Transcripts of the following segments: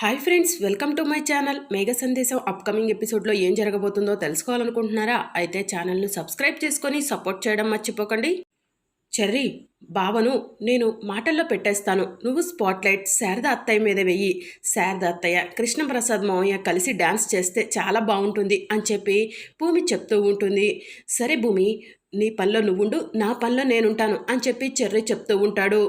Hi friends welcome to my channel. Megha Sandesam upcoming ఎపిసోడ్లో ఏం జరగబోతుందో తెలుసుకోవాలనుకుంటున్నారా? అయితే ఛానల్ను సబ్స్క్రైబ్ చేసుకొని సపోర్ట్ చేయడం మర్చిపోకండి. చెర్రీ బావను నేను మాటల్లో పెట్టేస్తాను. నువ్వు స్పాట్లైట్ శారద అత్తయ్య మీద వెయ్యి. శారద అత్తయ్య కృష్ణప్రసాద్ మావయ్య కలిసి డ్యాన్స్ చేస్తే చాలా బాగుంటుంది అని చెప్పి భూమి చెప్తూ ఉంటుంది. సరే భూమి నీ పనిలో నువ్వుండు నా పనిలో నేనుంటాను అని చెప్పి చెర్రీ చెప్తూ ఉంటాడు.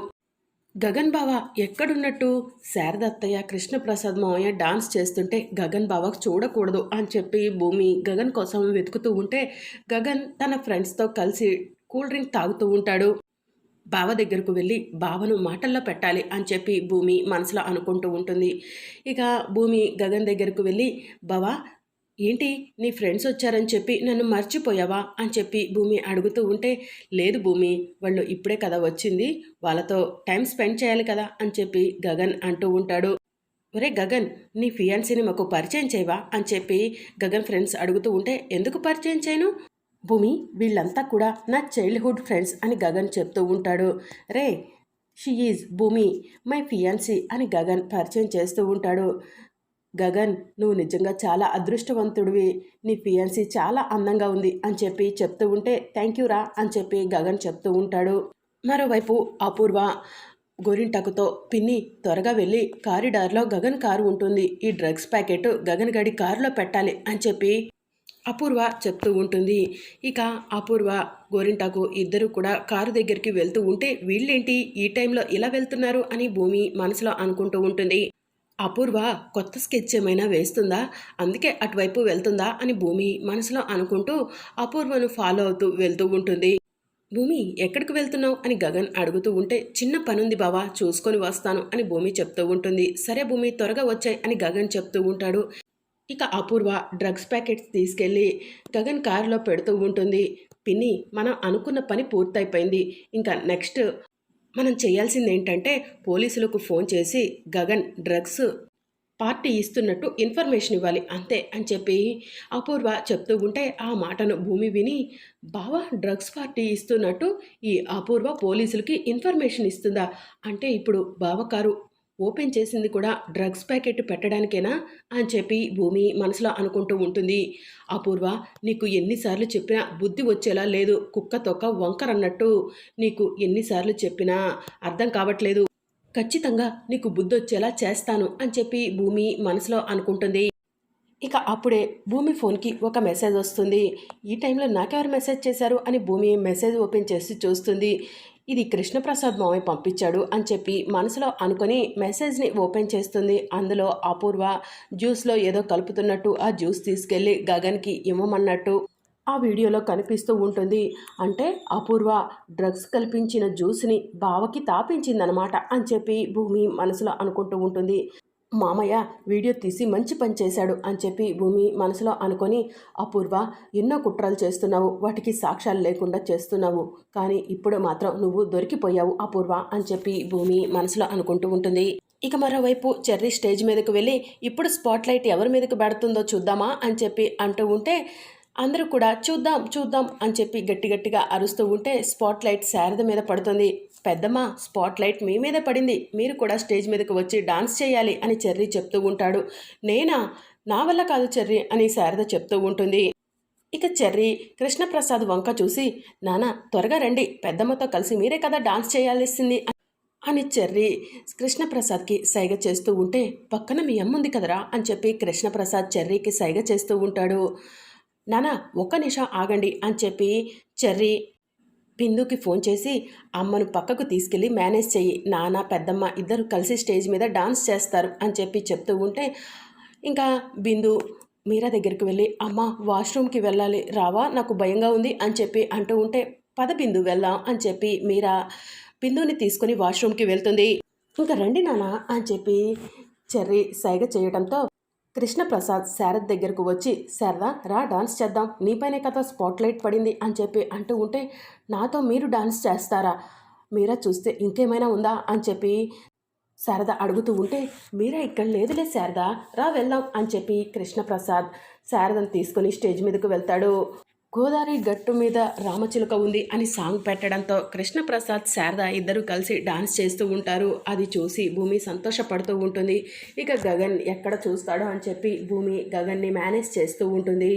గగన్ బావ ఎక్కడున్నట్టు? శారదత్తయ్య కృష్ణప్రసాద్ మావయ్య డాన్స్ చేస్తుంటే గగన్ బావకు చూడకూడదు అని చెప్పి భూమి గగన్ కోసం వెతుకుతూ ఉంటే గగన్ తన ఫ్రెండ్స్తో కలిసి కూల్ డ్రింక్ తాగుతూ ఉంటాడు. బావ దగ్గరకు వెళ్ళి బావను మాటల్లో పెట్టాలి అని చెప్పి భూమి మనసులో అనుకుంటూ ఉంటుంది. ఇక భూమి గగన్ దగ్గరకు వెళ్ళి బావా ఏంటి నీ ఫ్రెండ్స్ వచ్చారని చెప్పి నన్ను మర్చిపోయావా అని చెప్పి భూమి అడుగుతూ ఉంటే లేదు భూమి వాళ్ళు ఇప్పుడే కదా వచ్చింది వాళ్ళతో టైం స్పెండ్ చేయాలి కదా అని చెప్పి గగన్ అంటూ ఉంటాడు. ఒరే గగన్ నీ ఫియాన్సీని మాకు పరిచయం చేయవా అని చెప్పి గగన్ ఫ్రెండ్స్ అడుగుతూ ఉంటే ఎందుకు పరిచయం చేయను? భూమి వీళ్ళంతా కూడా నా చైల్డ్హుడ్ ఫ్రెండ్స్ అని గగన్ చెప్తూ ఉంటాడు. రే she is Bhoomi my fiancee అని గగన్ పరిచయం చేస్తూ ఉంటాడు. గగన్ నువ్వు నిజంగా చాలా అదృష్టవంతుడివి. నీ ఫియాన్సీ చాలా అందంగా ఉంది అని చెప్పి చెప్తూ ఉంటే థ్యాంక్ యూ రా అని చెప్పి గగన్ చెప్తూ ఉంటాడు. మరోవైపు అపూర్వ గోరింటకుతో పిన్ని త్వరగా వెళ్ళి కారిడార్లో గగన్ కారు ఉంటుంది. ఈ డ్రగ్స్ ప్యాకెట్ గగన్ గడి కారులో పెట్టాలి అని చెప్పి అపూర్వ చెప్తూ ఉంటుంది. ఇక అపూర్వ గోరింటాకు ఇద్దరు కూడా కారు దగ్గరికి వెళ్తూ ఉంటే వీళ్ళేంటి? ఈ టైంలో ఇలా వెళ్తున్నారు అని భూమి మనసులో అనుకుంటూ ఉంటుంది. అపూర్వ కొత్త స్కెచ్ ఏమైనా వేస్తుందా? అందుకే అటువైపు వెళ్తుందా అని భూమి మనసులో అనుకుంటూ అపూర్వను ఫాలో అవుతూ వెళ్తూ ఉంటుంది. భూమి ఎక్కడికి వెళ్తున్నావు? అని గగన్ అడుగుతూ ఉంటే చిన్న పనుంది బావా చూసుకొని వస్తాను అని భూమి చెప్తూ ఉంటుంది. సరే భూమి త్వరగా వచ్చాయి అని గగన్ చెప్తూ ఉంటాడు. ఇక అపూర్వ డ్రగ్స్ ప్యాకెట్స్ తీసుకెళ్ళి గగన్ కారులో పెడుతూ ఉంటుంది. పిన్ని మనం అనుకున్న పని పూర్తయిపోయింది. ఇంకా నెక్స్ట్ మనం చేయాల్సింది ఏంటంటే పోలీసులకు ఫోన్ చేసి గగన్ డ్రగ్స్ పార్టీ ఇస్తున్నట్టు ఇన్ఫర్మేషన్ ఇవ్వాలి అంతే అని చెప్పి అపూర్వ చెప్తూ ఉంటే ఆ మాటను భూమి విని బావా డ్రగ్స్ పార్టీ ఇస్తున్నట్టు ఈ అపూర్వ పోలీసులకి ఇన్ఫర్మేషన్ ఇస్తుందా? అంటే ఇప్పుడు బావకారు ఓపెన్ చేసింది కూడా డ్రగ్స్ ప్యాకెట్ పెట్టడానికేనా అని చెప్పి భూమి మనసులో అనుకుంటూ ఉంటుంది. అపూర్వ నీకు ఎన్నిసార్లు చెప్పినా బుద్ధి వచ్చేలా లేదు కుక్క తొక్క వంకరన్నట్టు నీకు ఎన్నిసార్లు చెప్పినా అర్థం కావట్లేదు. ఖచ్చితంగా నీకు బుద్ధి వచ్చేలా చేస్తాను అని చెప్పి భూమి మనసులో అనుకుంటుంది. ఇక అప్పుడే భూమి ఫోన్కి ఒక మెసేజ్ వస్తుంది. ఈ టైంలో నాకెవరు మెసేజ్ చేశారు అని భూమి మెసేజ్ ఓపెన్ చేసి చూస్తుంది. ఇది కృష్ణప్రసాద్ మామయ్య పంపించాడు అని చెప్పి మనసులో అనుకొని మెసేజ్ని ఓపెన్ చేస్తుంది. అందులో అపూర్వ జ్యూస్లో ఏదో కలుపుతున్నట్టు ఆ జ్యూస్ తీసుకెళ్ళి గగన్కి ఇవ్వమన్నట్టు ఆ వీడియోలో కనిపిస్తూ ఉంటుంది. అంటే అపూర్వ డ్రగ్స్ కల్పించిన జ్యూస్ని బావకి తాపించిందనమాట అని చెప్పి భూమి మనసులో అనుకుంటూ ఉంటుంది. మామయ్య వీడియో తీసి మంచి పని చేశాడు అని చెప్పి భూమి మనసులో అనుకొని అపూర్వ ఎన్నో కుట్రలు చేస్తున్నావు వాటికి సాక్ష్యాలు లేకుండా చేస్తున్నావు. కానీ ఇప్పుడు మాత్రం నువ్వు దొరికిపోయావు అపూర్వ అని చెప్పి భూమి మనసులో అనుకుంటూ ఉంటుంది. ఇక మరోవైపు చెర్రీ స్టేజ్ మీదకు వెళ్ళి ఇప్పుడు స్పాట్లైట్ ఎవరి మీదకు పెడుతుందో చూద్దామా? అని చెప్పి అంటూ ఉంటే అందరూ కూడా చూద్దాం చూద్దాం అని చెప్పి గట్టి గట్టిగా అరుస్తూ ఉంటే స్పాట్ లైట్ శారద మీద పడుతుంది. పెద్దమ్మ స్పాట్ లైట్ మీ మీద పడింది. మీరు కూడా స్టేజ్ మీదకి వచ్చి డాన్స్ చేయాలి అని చెర్రీ చెప్తూ ఉంటాడు. నేనా? నా వల్ల కాదు చెర్రి అని శారద చెప్తూ ఉంటుంది. ఇక చెర్రీ కృష్ణప్రసాద్ వంక చూసి నానా త్వరగా రండి. పెద్దమ్మతో కలిసి మీరే కదా డాన్స్ చేయాల్సింది అని చెర్రీ కృష్ణప్రసాద్కి సైగ చేస్తూ ఉంటే పక్కన మీ అమ్మ ఉంది కదరా అని చెప్పి కృష్ణప్రసాద్ చెర్రీకి సైగ చేస్తూ ఉంటాడు. నానా ఒక్క నిమిషం ఆగండి అని చెప్పి చెర్రీ బిందుకి ఫోన్ చేసి అమ్మను పక్కకు తీసుకెళ్ళి మేనేజ్ చెయ్యి. నాన్న పెద్దమ్మ ఇద్దరు కలిసి స్టేజ్ మీద డాన్స్ చేస్తారు అని చెప్పి చెప్తూ ఉంటే ఇంకా బిందు మీరా దగ్గరికి వెళ్ళి అమ్మ వాష్రూమ్కి వెళ్ళాలి. రావా? నాకు భయంగా ఉంది అని చెప్పి అంటూ ఉంటే పద బిందు వెళ్దాం అని చెప్పి మీరా బిందుని తీసుకుని వాష్రూమ్కి వెళ్తుంది. ఇంకా రండి నాన్న అని చెప్పి చెర్రీ సైగ చేయడంతో కృష్ణప్రసాద్ శారద్ దగ్గరకు వచ్చి శారదా రా డాన్స్ చేద్దాం. నీపైనే కదా స్పాట్లైట్ పడింది అని చెప్పి అంటూ ఉంటే నాతో మీరు డాన్స్ చేస్తారా? మీరా చూస్తే ఇంకేమైనా ఉందా? అని చెప్పి శారద అడుగుతూ ఉంటే మీరా ఇక్కడ లేదులే శారద. రా వెళ్దాం అని చెప్పి కృష్ణప్రసాద్ శారదను తీసుకొని స్టేజ్ మీదకు వెళ్తాడు. గోదావరి గట్టు మీద రామచిలుక ఉంది అని సాంగ్ పెట్టడంతో కృష్ణప్రసాద్ శారద ఇద్దరు కలిసి డాన్స్ చేస్తూ ఉంటారు. అది చూసి భూమి సంతోషపడుతూ ఉంటుంది. ఇక గగన్ ఎక్కడ చూస్తాడో అని చెప్పి భూమి గగన్ని మేనేజ్ చేస్తూ ఉంటుంది.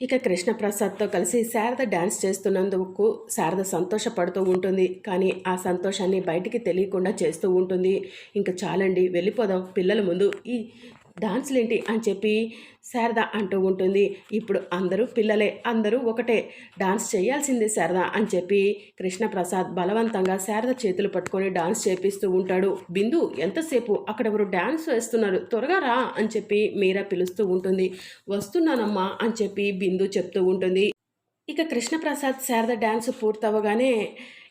ఇక కృష్ణప్రసాద్తో కలిసి శారద డ్యాన్స్ చేస్తున్నందుకు శారద సంతోషపడుతూ ఉంటుంది. కానీ ఆ సంతోషాన్ని బయటికి తెలియకుండా చేస్తూ ఉంటుంది. ఇంకా చాలండి వెళ్ళిపోదాం పిల్లల ముందు. ఈ డాన్సులేంటి అని చెప్పి శారద అంటూ ఉంటుంది. ఇప్పుడు అందరూ పిల్లలే అందరూ ఒకటే. డాన్స్ చేయాల్సిందే శారద అని చెప్పి కృష్ణప్రసాద్ బలవంతంగా శారద చేతులు పట్టుకొని డాన్స్ చేపిస్తూ ఉంటాడు. బిందు ఎంతసేపు అక్కడ ఎవరు డాన్స్ వేస్తున్నారు? త్వరగా రా అని చెప్పి మీరా పిలుస్తూ ఉంటుంది. వస్తున్నానమ్మా అని చెప్పి బిందు చెప్తూ ఉంటుంది. ఇక కృష్ణప్రసాద్ శారద డ్యాన్స్ పూర్తవగానే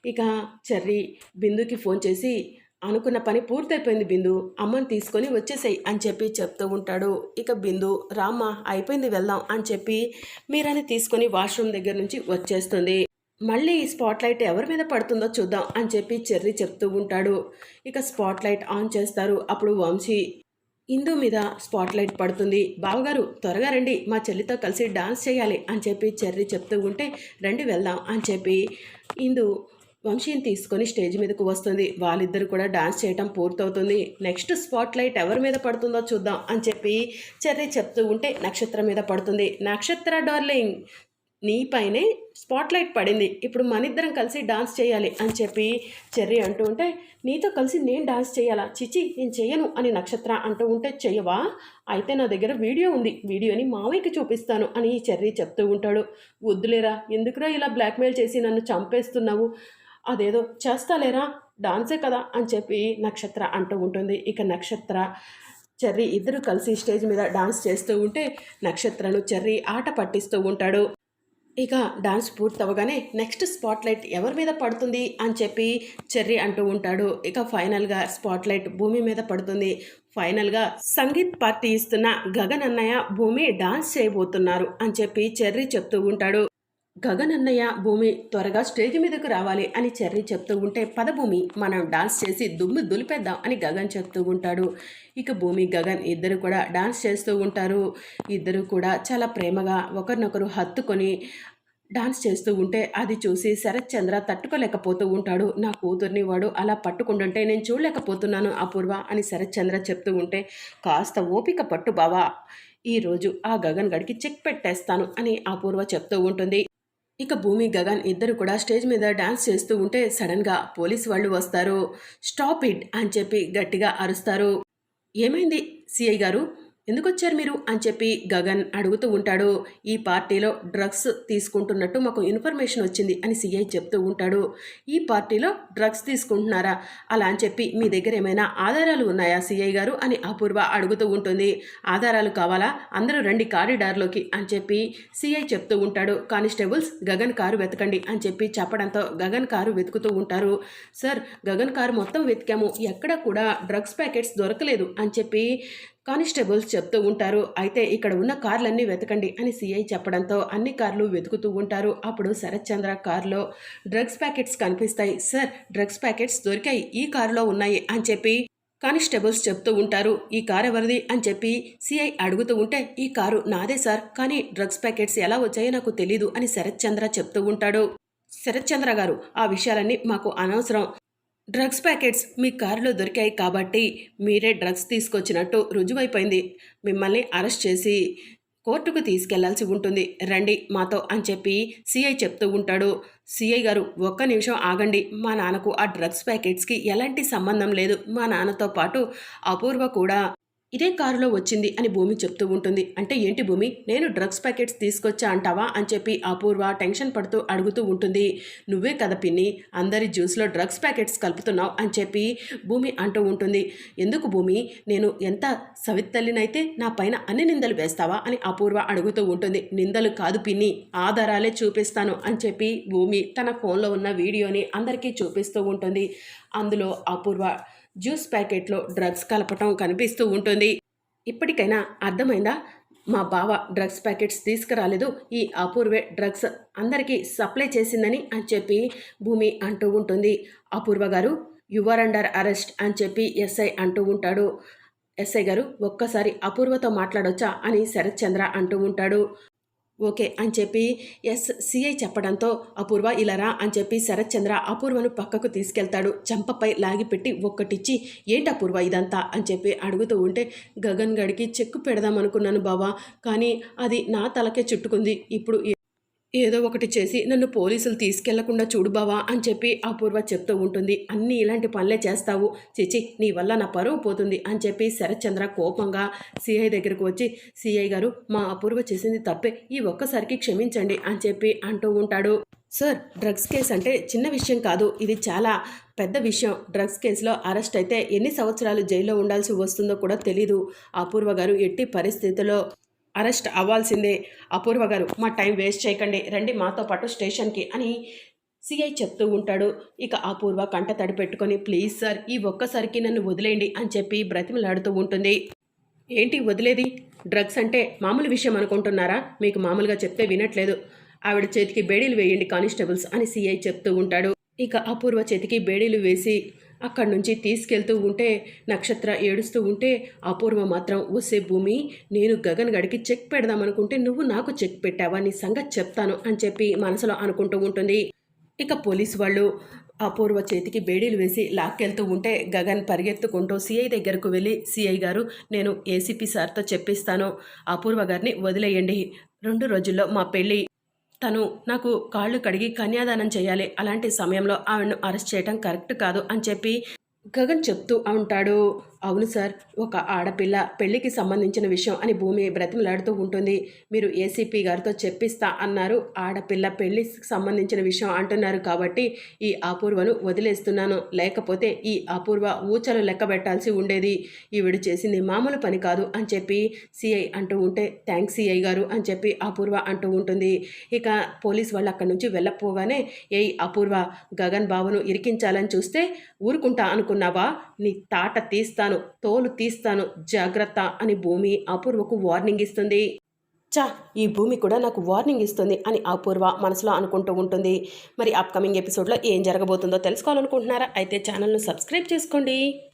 ఇక చెర్రి బిందుకి ఫోన్ చేసి అనుకున్న పని పూర్తయిపోయింది బిందు. అమ్మని తీసుకొని వచ్చేసాయి అని చెప్పి చెప్తూ ఉంటాడు. ఇక బిందు రామ్మ అయిపోయింది వెళ్దాం అని చెప్పి మీరని తీసుకొని వాష్రూమ్ దగ్గర నుంచి వచ్చేస్తుంది. మళ్ళీ ఈ స్పాట్ లైట్ ఎవరి మీద పడుతుందో చూద్దాం అని చెప్పి చెర్రీ చెప్తూ ఉంటాడు. ఇక స్పాట్ లైట్ ఆన్ చేస్తారు. అప్పుడు వంశీ ఇందు మీద స్పాట్ లైట్ పడుతుంది. బావగారు త్వరగా రండి. మా చెల్లితో కలిసి డాన్స్ చేయాలి అని చెప్పి చెర్రీ చెప్తూ ఉంటే రండి వెళ్దాం అని చెప్పి ఇందు వంశీని తీసుకొని స్టేజ్ మీదకు వస్తుంది. వాళ్ళిద్దరు కూడా డాన్స్ చేయటం పూర్తవుతుంది. నెక్స్ట్ స్పాట్ లైట్ ఎవరి మీద పడుతుందో చూద్దాం అని చెప్పి చెర్రీ చెప్తూ ఉంటే నక్షత్రం మీద పడుతుంది. నక్షత్ర డార్లింగ్ నీపైనే స్పాట్ లైట్ పడింది. ఇప్పుడు మనిద్దరం కలిసి డాన్స్ చేయాలి అని చెప్పి చెర్రీ అంటూ ఉంటే నీతో కలిసి నేను డాన్స్ చేయాలా? చిచి నేను చేయను అని నక్షత్ర అంటూ ఉంటే చెయ్యవా? అయితే నా దగ్గర వీడియో ఉంది. వీడియోని మావయ్యకి చూపిస్తాను అని చెర్రీ చెప్తూ ఉంటాడు. వద్దులేరా ఎందుకురా ఇలా బ్లాక్మెయిల్ చేసి నన్ను చంపేస్తున్నావు? అదేదో చేస్తాలేరా? డాన్సే కదా అని చెప్పి నక్షత్ర అంటూ ఉంటుంది. ఇక నక్షత్ర చెర్రీ ఇద్దరు కలిసి స్టేజ్ మీద డాన్స్ చేస్తూ ఉంటే నక్షత్రను చెర్రీ ఆట పట్టిస్తూ ఉంటాడు. ఇక డాన్స్ పూర్తవగానే నెక్స్ట్ స్పాట్లైట్ ఎవరి మీద పడుతుంది అని చెప్పి చెర్రీ అంటూ ఉంటాడు. ఇక ఫైనల్గా స్పాట్ లైట్ భూమి మీద పడుతుంది. ఫైనల్గా సంగీత్ పార్టీ ఇస్తున్న గగన్ అన్నయ్య భూమి డాన్స్ చేయబోతున్నారు అని చెప్పి చెర్రీ చెప్తూ ఉంటాడు. గగన్ అన్నయ్య భూమి త్వరగా స్టేజ్ మీదకు రావాలి అని చెర్రీ చెప్తూ ఉంటే పదభూమి మనం డాన్స్ చేసి దుమ్ము దులిపేద్దాం అని గగన్ చెప్తూ ఉంటాడు. ఇక భూమి గగన్ ఇద్దరు కూడా డాన్స్ చేస్తూ ఉంటారు. ఇద్దరు కూడా చాలా ప్రేమగా ఒకరినొకరు హత్తుకొని డాన్స్ చేస్తూ ఉంటే అది చూసి శరత్ చంద్ర తట్టుకోలేకపోతూ ఉంటాడు. నా కూతుర్ని వాడు అలా పట్టుకుంటుంటే నేను చూడలేకపోతున్నాను అపూర్వ అని శరత్ చంద్ర చెప్తూ ఉంటే కాస్త ఓపిక పట్టు బావా ఈరోజు ఆ గగన్ గడికి చెక్ పెట్టేస్తాను అని అపూర్వ చెప్తూ ఉంటుంది. ఇక భూమి గగన్ ఇద్దరు కూడా స్టేజ్ మీద డాన్స్ చేస్తూ ఉంటే సడన్గా పోలీస్ వాళ్ళు వస్తారు. స్టాప్ ఇట్ అని చెప్పి గట్టిగా అరుస్తారు. ఏమైంది? సిఐ గారు? ఎందుకు వచ్చారు మీరు? అని చెప్పి గగన్ అడుగుతూ ఉంటాడు. ఈ పార్టీలో డ్రగ్స్ తీసుకుంటున్నట్టు మాకు ఇన్ఫర్మేషన్ వచ్చింది అని సిఐ చెప్తూ ఉంటాడు. ఈ పార్టీలో డ్రగ్స్ తీసుకుంటున్నారా? అలా అని చెప్పి మీ దగ్గర ఏమైనా ఆధారాలు ఉన్నాయా సిఐ గారు? అని అపూర్వ అడుగుతూ ఉంటుంది. ఆధారాలు కావాలా? అందరూ రండి కారిడార్లోకి అని చెప్పి సిఐ చెప్తూ ఉంటాడు. కానిస్టేబుల్స్ గగన్ కారు వెతకండి అని చెప్పి చెప్పడంతో గగన్ కారు వెతుకుతూ ఉంటారు. సార్ గగన్ కారు మొత్తం వెతికాము. ఎక్కడ కూడా డ్రగ్స్ ప్యాకెట్స్ దొరకలేదు అని చెప్పి కానిస్టేబుల్స్ చెప్తూ ఉంటారు అయితే ఇక్కడ ఉన్న కార్లన్నీ వెతకండి అని సిఐ చెప్పడంతో అన్ని కార్లు వెతుకుతూ ఉంటారు. అప్పుడు శరత్ చంద్ర కారులో డ్రగ్స్ ప్యాకెట్స్ కనిపిస్తాయి సార్ డ్రగ్స్ ప్యాకెట్స్ దొరికాయి ఈ కారులో ఉన్నాయి అని చెప్పి కానిస్టేబుల్స్ చెప్తూ ఉంటారు. ఈ కారు ఎవరిది అని చెప్పి సిఐ అడుగుతూ ఉంటే ఈ కారు నాదే సార్ కానీ డ్రగ్స్ ప్యాకెట్స్ ఎలా వచ్చాయో నాకు తెలీదు అని శరత్ చంద్ర చెప్తూ ఉంటాడు. శరత్ చంద్ర గారు ఆ విషయాలన్నీ మాకు అనవసరం. డ్రగ్స్ ప్యాకెట్స్ మీ కారులో దొరికాయి కాబట్టి మీరే డ్రగ్స్ తీసుకొచ్చినట్టు రుజువైపోయింది. మిమ్మల్ని అరెస్ట్ చేసి కోర్టుకు తీసుకెళ్ళాల్సి ఉంటుంది. రండి మాతో అని చెప్పి సిఐ చెప్తూ ఉంటాడు. సిఐ గారు ఒక్క నిమిషం ఆగండి. మా నాన్నకు ఆ డ్రగ్స్ ప్యాకెట్స్కి ఎలాంటి సంబంధం లేదు. మా నాన్నతో పాటు అపూర్వ కూడా ఇదే కారులో వచ్చింది అని భూమి చెప్తూ ఉంటుంది. అంటే ఏంటి భూమి? నేను డ్రగ్స్ ప్యాకెట్స్ తీసుకొచ్చా అంటావా? అని చెప్పి అపూర్వ టెన్షన్ పడుతూ అడుగుతూ ఉంటుంది. నువ్వే కదా పిన్ని అందరి జ్యూస్లో డ్రగ్స్ ప్యాకెట్స్ కలుపుతున్నావు అని చెప్పి భూమి అంటూ ఉంటుంది. ఎందుకు భూమి? నేను ఎంత సవిత్తల్లినైతే నా పైన అన్ని నిందలు వేస్తావా? అని అపూర్వ అడుగుతూ ఉంటుంది. నిందలు కాదు పిన్ని ఆధారాలే చూపిస్తాను అని చెప్పి భూమి తన ఫోన్లో ఉన్న వీడియోని అందరికీ చూపిస్తూ ఉంటుంది. అందులో అపూర్వ జ్యూస్ ప్యాకెట్లో డ్రగ్స్ కలపటం కనిపిస్తూ ఉంటుంది. ఇప్పటికైనా అర్థమైందా? మా బావ డ్రగ్స్ ప్యాకెట్స్ తీసుకురాలేదు. ఈ అపూర్వే డ్రగ్స్ అందరికీ సప్లై చేసిందని అని చెప్పి భూమి అంటూ ఉంటుంది. అపూర్వ గారు యువర్ అండర్ అరెస్ట్ అని చెప్పి ఎస్ఐ అంటూ ఉంటాడు. ఎస్ఐ గారు ఒక్కసారి అపూర్వతో మాట్లాడొచ్చా? అని శరత్ చంద్ర అంటూ ఉంటాడు. ఓకే అని చెప్పి ఎస్ సిఐ చెప్పడంతో అపూర్వ ఇలారా అని చెప్పి శరత్ చంద్ర అపూర్వను పక్కకు తీసుకెళ్తాడు. చంపపై లాగిపెట్టి ఒక్కటిచ్చి ఏంటి అపూర్వ ఇదంతా? అని చెప్పి అడుగుతూ ఉంటే గగన్ గడికి చెక్కు పెడదాం అనుకున్నాను బావా కానీ అది నా తలకే చుట్టుకుంది. ఇప్పుడు ఏదో ఒకటి చేసి నన్ను పోలీసులు తీసుకెళ్ళకుండా చూడు బావా అని చెప్పి అపూర్వ చెప్తూ ఉంటుంది. అన్నీ ఇలాంటి పనులే చేస్తావు. చిచి నీ వల్ల నా పరువు పోతుంది అని చెప్పి శరత్చంద్ర కోపంగా సిఐ దగ్గరకు వచ్చి సిఐ గారు మా అపూర్వ చేసింది తప్పే ఈ ఒక్కసారికి క్షమించండి అని చెప్పి అంటూ ఉంటాడు. సార్ డ్రగ్స్ కేసు అంటే చిన్న విషయం కాదు. ఇది చాలా పెద్ద విషయం. డ్రగ్స్ కేసులో అరెస్ట్ అయితే ఎన్ని సంవత్సరాలు జైల్లో ఉండాల్సి వస్తుందో కూడా తెలీదు. అపూర్వ గారు ఎట్టి పరిస్థితుల్లో అరెస్ట్ అవ్వాల్సిందే. అపూర్వ గారు మా టైం వేస్ట్ చేయకండి రండి మాతో పాటు స్టేషన్కి అని సిఐ చెప్తూ ఉంటాడు. ఇక అపూర్వ కంట తడి పెట్టుకొని ప్లీజ్ సార్ ఈ ఒక్కసారికి నన్ను వదిలేయండి అని చెప్పి బ్రతిమలాడుతూ ఉంటుంది. ఏంటి వదిలేది? డ్రగ్స్ అంటే మామూలు విషయం అనుకుంటున్నారా? మీకు మామూలుగా చెప్తే వినట్లేదు. ఆవిడ చేతికి బేడీలు వేయండి కానిస్టేబుల్స్ అని సిఐ చెప్తూ ఉంటాడు. ఇక అపూర్వ చేతికి బేడీలు వేసి అక్కడి నుంచి తీసుకెళ్తూ ఉంటే నక్షత్ర ఏడుస్తూ ఉంటే అపూర్వ మాత్రం వసే భూమి నేను గగన్ గడికి చెక్ పెడదామనుకుంటే నువ్వు నాకు చెక్ పెట్టావా? నీ సంగతి చెప్తాను అని చెప్పి మనసులో అనుకుంటూ ఉంటుంది. ఇక పోలీసు వాళ్ళు అపూర్వ చేతికి బేడీలు వేసి లాక్కెళ్తూ ఉంటే గగన్ పరిగెత్తుకుంటూ సిఐ దగ్గరకు వెళ్ళి సిఐ గారు నేను ఏసీపీ సార్తో చెప్పిస్తాను. అపూర్వ గారిని వదిలేయండి. రెండు రోజుల్లో మా పెళ్ళి తను నాకు కాళ్ళు కడిగి కన్యాదానం చేయాలి. అలాంటి సమయంలో ఆవిడను అరెస్ట్ చేయటం కరెక్ట్ కాదు అని చెప్పి గగన్ చెప్తూ ఉంటాడు. అవును సార్ ఒక ఆడపిల్ల పెళ్ళికి సంబంధించిన విషయం అని భూమి బ్రతిమలాడుతూ ఉంటుంది. మీరు ఏసీపీ గారితో చెప్పిస్తా అన్నారు. ఆడపిల్ల పెళ్ళికి సంబంధించిన విషయం అంటున్నారు కాబట్టి ఈ అపూర్వను వదిలేస్తున్నాను. లేకపోతే ఈ అపూర్వ ఊచలు లెక్క పెట్టాల్సి ఉండేది. ఈవిడ చేసింది మామూలు పని కాదు అని చెప్పి సిఐ అంటూ ఉంటే థ్యాంక్స్ సిఐ గారు అని చెప్పి అపూర్వ అంటూ ఉంటుంది. ఇక పోలీస్ వాళ్ళు అక్కడి నుంచి వెళ్ళపోగానే ఏ అపూర్వ గగన్ బాబును ఇరికించాలని చూస్తే ఊరుకుంటా అనుకున్నావా? నీ తాట తీస్తాను తోలు తీస్తాను. జాగ్రత్త అని భూమి అపూర్వకు వార్నింగ్ ఇస్తుంది. చా ఈ భూమి కూడా నాకు వార్నింగ్ ఇస్తుంది అని అపూర్వ మనసులో అనుకుంటూ ఉంటుంది. మరి అప్కమింగ్ ఎపిసోడ్లో ఏం జరగబోతుందో తెలుసుకోవాలనుకుంటున్నారా? అయితే ఛానల్ను సబ్స్క్రైబ్ చేసుకోండి.